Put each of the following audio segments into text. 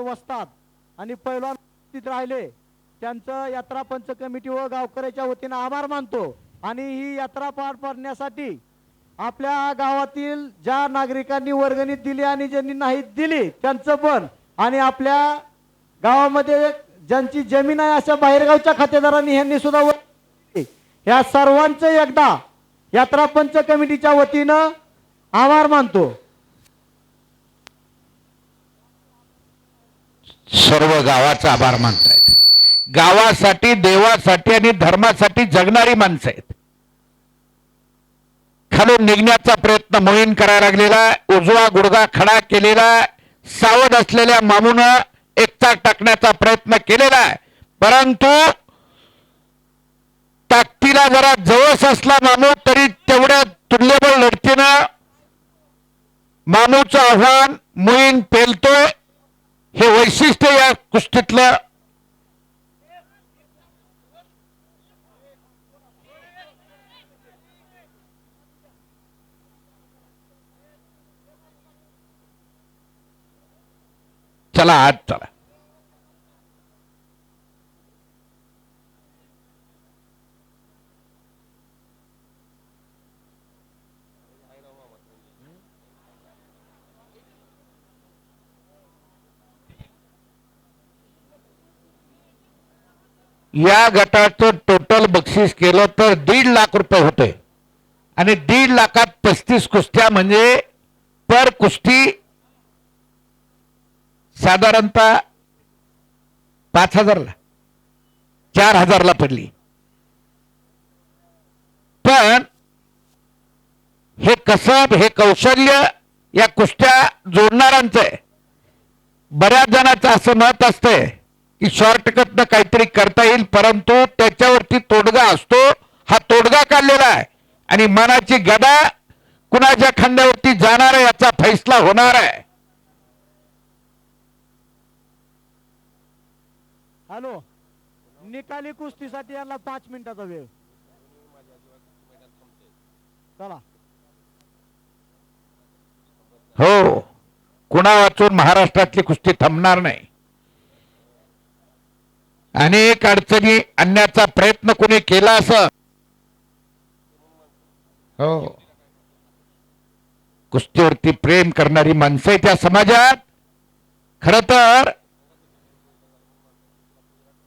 वसतात. आणि पहिला तिथं राहिले. त्यांचं यात्रा पंच कमिटी व गावकऱ्याच्या वतीनं आभार मानतो. आणि ही यात्रा पार पाडण्यासाठी आपल्या गावातील ज्या नागरिकांनी वर्गणी दिली आणि ज्यांनी नाही दिली त्यांचं पण. आणि आपल्या गावामध्ये ज्यांची जमीन आहे अशा बाहेरगावच्या खातेदारांनी ह्यांनी सुद्धा या ह्या सर्वांचं एकदा यात्रा पंच कमिटीच्या वतीनं आभार मानतो. सर्व गावाचा आभार मानतायत. गावासाठी देवासाठी आणि धर्मासाठी जगणारी माणसं आहेत. खालून निघण्याचा प्रयत्न मोहीन करायला लागलेला उजवा गुडगा खडा केलेला सावध असलेल्या मामून एकता टाकण्याचा प्रयत्न केलेला आहे. परंतु ताकदीला जरा जवळ असला मामू तरी तेवढ्या तुल्यबळ लढतीनं मामूचं आव्हान मोहीन पेलतोय. हे वैशिष्ट्य या कुस्तीतलं चला आत चला. या गटाचं टोटल बक्षीस केलं तर दीड लाख रुपये होते. आणि दीड लाखात पस्तीस कुस्त्या म्हणजे पर कुस्ती साधारणतः पाच हजारला चार हजारला पडली. पण हे कसब हे कौशल्य या कुस्त्या जोडणाऱ्यांचं आहे. बऱ्याच जणांचं असं मत असतंय की शॉर्टकटनं काहीतरी करता येईल परंतु त्याच्यावरती तोडगा असतो. हा तोडगा काढलेला आहे. आणि मनाची गदा कुणाच्या खांद्यावरती जाणार आहे याचा फैसला होणार आहे. हॅलो निकाली कुस्तीसाठी यांना पाच मिनिटाचा वेळ. चला. हो कुणा वाचून महाराष्ट्रातली कुस्ती थांबणार नाही. अनेक अडचणी आणण्याचा प्रयत्न कोणी केला असं? हो. कुस्तीवरती प्रेम करणारी माणसं त्या समाजात. खर तर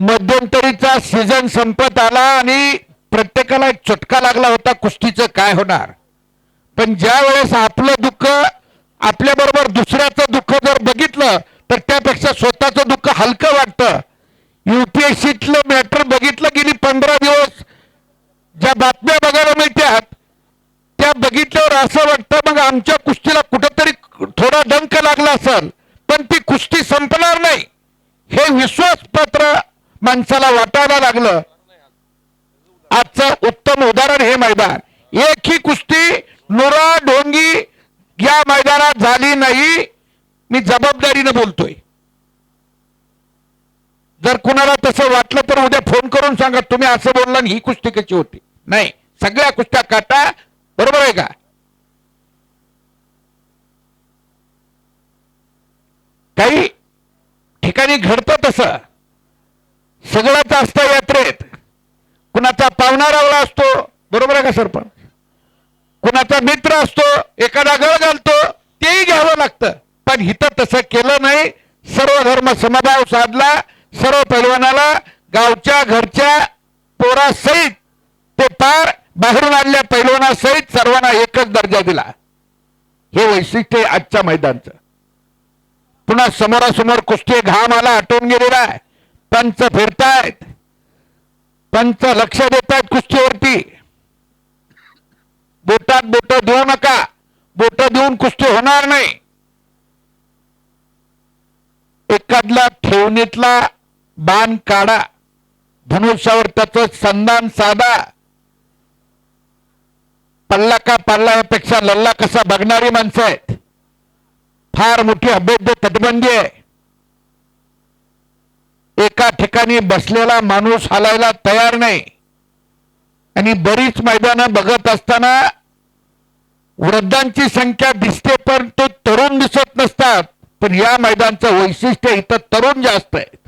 मध्यंतरीचा सीझन संपत आला आणि प्रत्येकाला एक चटका लागला होता कुस्तीचं काय होणार. पण ज्या वेळेस आपलं दुःख आपल्या बरोबर दुसऱ्याचं दुःख जर बघितलं तर त्यापेक्षा स्वतःचं दुःख हलकं वाटतं. युपीएससीतलं मॅटर बघितलं गेली पंधरा दिवस ज्या बातम्या बघायला मिळतात त्या बघितल्यावर असं वाटतं मग आमच्या कुस्तीला कुठंतरी थोडा डंक लागला असेल पण ती कुस्ती संपणार नाही. हे विश्वासपात्र माणसाला वाटायला लागलं. आजचं उत्तम उदाहरण हे मैदान. एक ही कुस्ती नुरा ढोंगी या मैदानात झाली नाही मी जबाबदारीनं बोलतोय. जर कुणाला तसं वाटलं तर उद्या फोन करून सांगा तुम्ही असं बोलला आणि ही कुस्ती कशी होती? नाही सगळ्या कुस्त्या काटा बरोबर आहे का? काही ठिकाणी घडतं तसं. सगळंच असतं यात्रेत कुणाचा पाहुणा रावला असतो बरोबर आहे का सरपंच? कुणाचा मित्र असतो एखादा गळ घालतो तेही घ्यावं लागतं. पण हिथं तसं केलं नाही. सर्व धर्म समभाव साधला. सर्व पैलवानाला गावच्या घरच्या पोरासहित ते पार बाहेरून आणल्या पैलवानासहित सर्वांना एकच दर्जा दिला. हे वैशिष्ट्य आहे आजच्या मैदानचं. पुन्हा समोरासमोर कुस्ती घाम आला आटवून गेलेला आहे. पंच फिरतायत. पंच लक्ष देत आहेत कुस्तीवरती. बोटात बोट देऊ नका. बोट देऊन कुस्ती होणार नाही. एखादला ठेवणीतला बाण काढा. धनुष्यावर त्याच संधान साधा. पल्ला का पल्ल्यापेक्षा लल्ला कसा बघणारी माणसं आहेत. फार मोठी अभेद्य तटबंदी आहे. एका ठिकाणी बसलेला माणूस हलायला तयार नाही. आणि बरीच मैदानं बघत असताना वृद्धांची संख्या दिसते पण तो तरुण दिसत नसतात. पण या मैदानचं वैशिष्ट्य इथं तरुण जास्त आहेत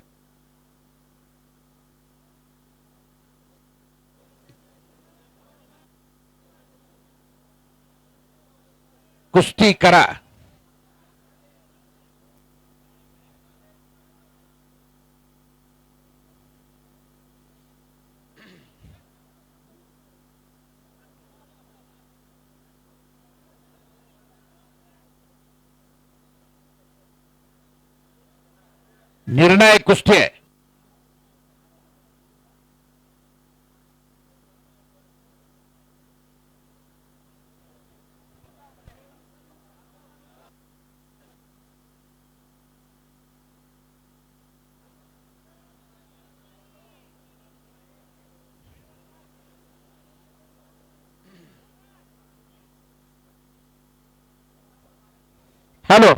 कुस्ती करा. निर्णायक कुस्ती आहे. हॅलो.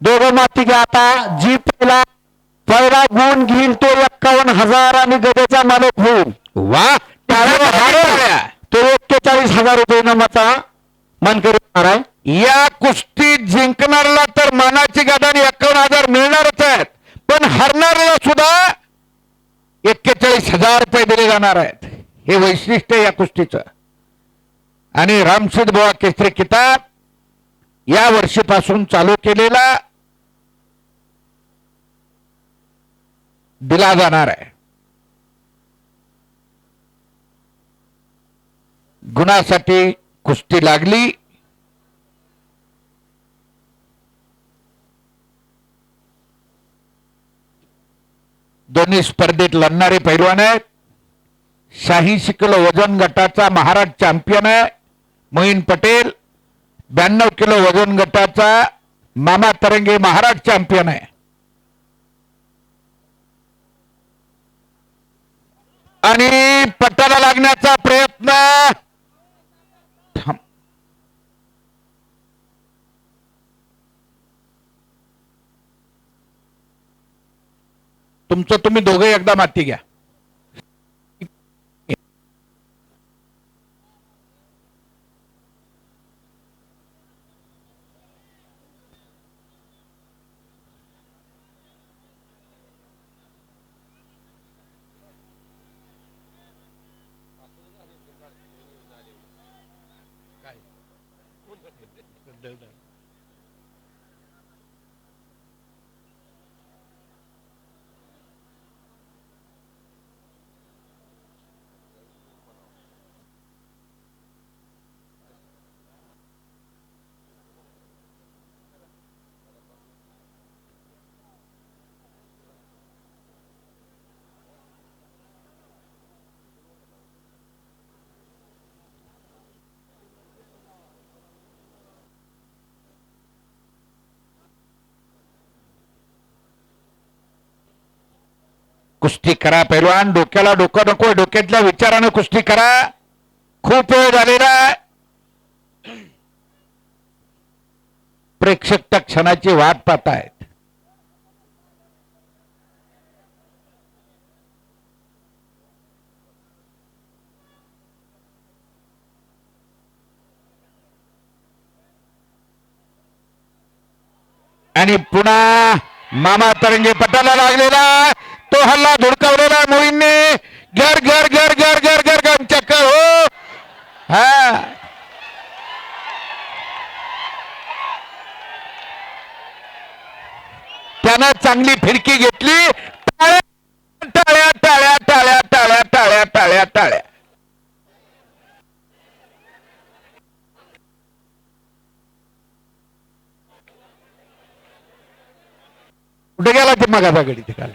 दोघं माती घ्या आता जी पहिला पहिला गुण घेईल तो एक्कावन्न हजार आणि गदेचा मालक होईल. वा. तो एक्केचाळीस हजार रुपये नमाचा मानकरी होणार आहे या कुस्तीत जिंकणारला तर मानाची गादानी एकावन्न हजार मिळणारच आहेत. पण हरणाऱ्याला सुद्धा एक्केचाळीस हजार रुपये दिले जाणार आहेत. हे वैशिष्ट्य या कुस्तीचं. आणि रामसिद्ध बोवा केसरी किताब. या वर्षीपासून चालू केलेला दिला जाणार आहे. गुणासाठी कुस्ती लागली. दोन्ही स्पर्धेत लढणारे पैलवान आहेत. शाही शिकल वजन गटाचा महाराज चॅम्पियन आहे. मोहीन पटेल. ब्याण्णव किलो वजन गटाचा मामा तरंगे महाराष्ट्र चॅम्पियन आहे. आणि पट्टाला लागण्याचा प्रयत्न. थांब. तुमचं तुम्ही दोघे एकदा माती घ्या. do that. कुस्ती करा पैलवान डोक्याला डोकं नको डोक्यातल्या विचारानं कुस्ती करा. खूप वेळ झालेला प्रेक्षक त्या क्षणाची वाट पाहतायत. आणि पुन्हा मामा तरंगे पटाला लागलेला तो हल्ला धुडकावलेला मोहींनी घर घर घर घर घर घर घर चक्कर हो. हा. त्यानं चांगली फिरकी घेतली. टाळ्या टाळ्या टाळ्या टाळ्या टाळ्या टाळ्या टाळ्या कुठे गेला ते मगाचा गडी तिकाला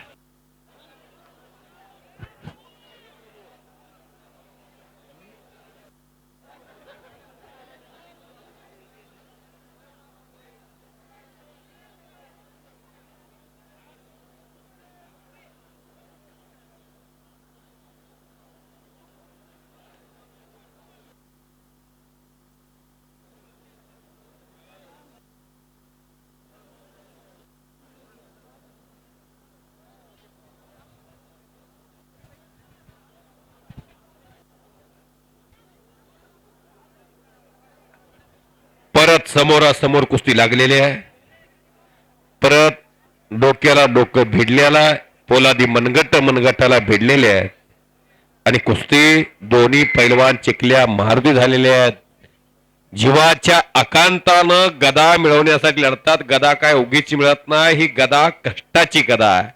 परत समोरासमोर कुस्ती लागलेली आहे. परत डोक्याला डोकं भिडलेला पोलादी मनगट मनगटाला भिडलेले आहेत. आणि कुस्ती दोन्ही पैलवान चिकल्या मारुती झालेल्या आहेत. जीवाच्या अकांतानं गदा मिळवण्यासाठी लढतात. गदा काय उगीची मिळत नाही. ही गदा कष्टाची गदा आहे.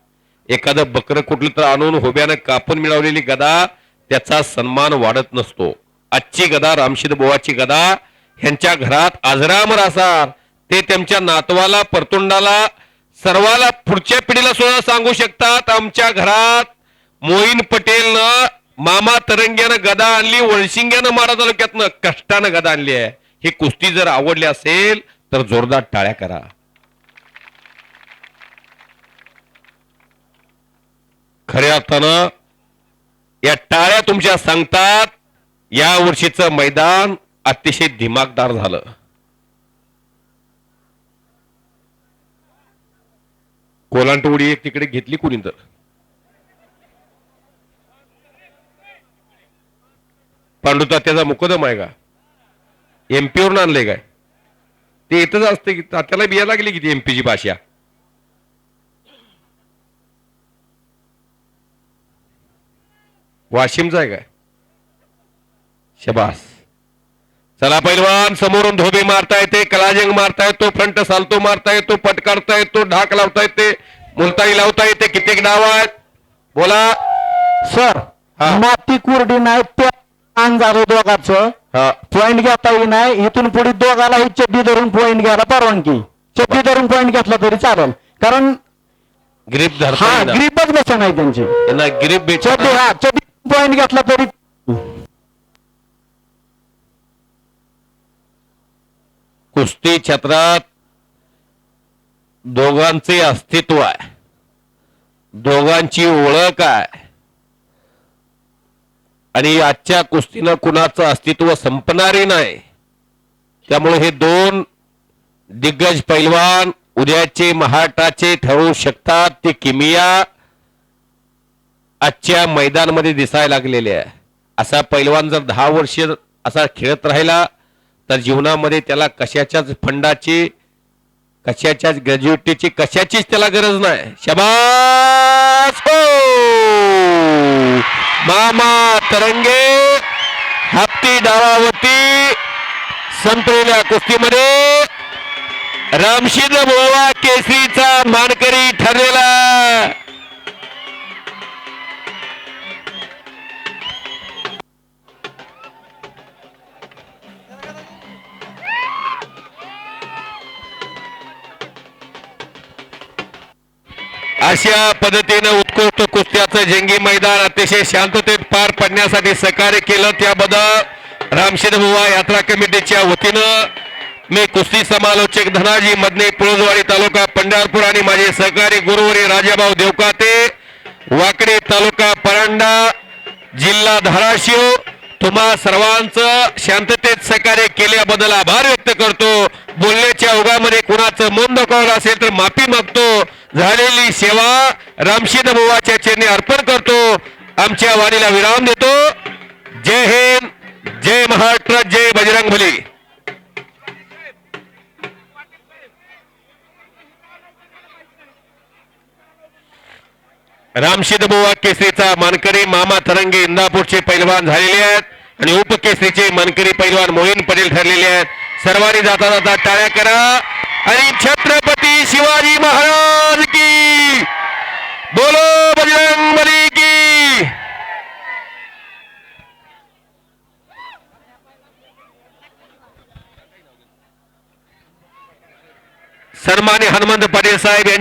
एखादं बकरं कुठलं तर आणून होब्यानं कापून मिळवलेली गदा त्याचा सन्मान वाढत नसतो. आजची गदा रामशिद बोवाची गदा ह्यांच्या घरात आजरामर असार. ते त्यांच्या नातवाला परतुंडाला सर्वाला पुढच्या पिढीला सुद्धा सांगू शकतात आमच्या घरात मोईन पटेलनं मामा तरंग्यानं गदा आणली वळशिंग्यानं मारा तालुक्यातनं कष्टानं गदा आणली आहे. ही कुस्ती जर आवडली असेल तर जोरदार टाळ्या करा. खऱ्या अर्थानं या टाळ्या तुमच्या सांगतात या वर्षीचं मैदान अतिशय दिमागदार झालं. कोलांटोडी एक तिकडे घेतली कुणी तर. पांडुतात्याचा मुकदम आहे का? एमपी वरून आणलंय काय? ते येतच असते की तात्याला बिया लागली किती एमपीची भाषा. वाशिमचा आहे काय? शबास. चला पैलवान समोरून धोबी मारता येते कलाजंग मारता येतो फ्रंट सालतो मारता येतो पट काढता येतो ढाक लावता येते मुलताई लावता येते कित्येक डाव आहेत? बोला. सर. माती कुरडी नाही ते अंग झालं दोघांचं. पॉइंट घेता येईल नाही इथून पुढे दोघाला ही चड्डी धरून पॉइंट घ्यायला परवानगी. चड्डी धरून पॉइंट घेतला तरी चालेल. कारण ग्रीप धरता हा. ग्रीपच बसा नाही त्यांची. ग्रीप चड्डी हा चड्डी पॉइंट घेतला तरी कुस्ती क्षेत्रात दोघांचे अस्तित्व आहे. दोघांची ओळख आहे. आणि आजच्या कुस्तीनं कुणाचं अस्तित्व संपणारे नाही. त्यामुळे हे दोन दिग्गज पैलवान उद्याचे महाराष्ट्राचे ठरवू शकतात. ते किमिया आजच्या मैदानमध्ये दिसायला लागलेले आहे. असा पैलवान जर दहा वर्ष असा खेळत राहिला तर जीवनामध्ये त्याला कशाच्याच फंडाची कशाच्याच ग्रॅज्युएटीची कशाचीच त्याला गरज नाही. शबास हो! मामा तरंगे हप्ती डावावती संपलेल्या कुस्तीमध्ये रामशिंद बोवा केसरीचा मानकरी ठरलेला. अशा पद्धतीनं उत्कृष्ट कुस्त्याचं जंगी मैदान अतिशय शांततेत पार पडण्यासाठी सहकार्य केलं. त्याबद्दल रामशेदबुवा यात्रा कमिटीच्या वतीनं मी कुस्ती समालोचक धनाजी मदने पुळजवाडी तालुका पंढरपूर आणि माझे सहकारी गुरुवरी राजाभाऊ देवकाते वाकडे तालुका परांडा जिल्हा धाराशिव तुम्हा सर्वांचं शांततेत सहकार्य केल्याबद्दल आभार व्यक्त करतो. बोलण्याच्या ओघामध्ये कुणाचं मन दुखावलं असेल तर माफी मागतो. झालेली सेवा रामशीद बुवाच्या चरणी अर्पण करतो. आमच्या वाणीला विराम देतो. जय हिंद जय महाराष्ट्र जय बजरंग भली रामशीद बुवा केसरीचा मानकरी मामा तरंगे इंदापूरचे पैलवान झालेले आहेत आणि उपकेसरीचे मानकरी पैलवान मोहीन पटेल ठरलेले आहेत. सर्वांनी जाता जाता टाळ्या करा. आणि छत्रपती शिवाजी महाराज की बोलो बजरंग बली की. सन्मान्य हनुमंत पाटील साहेब यांनी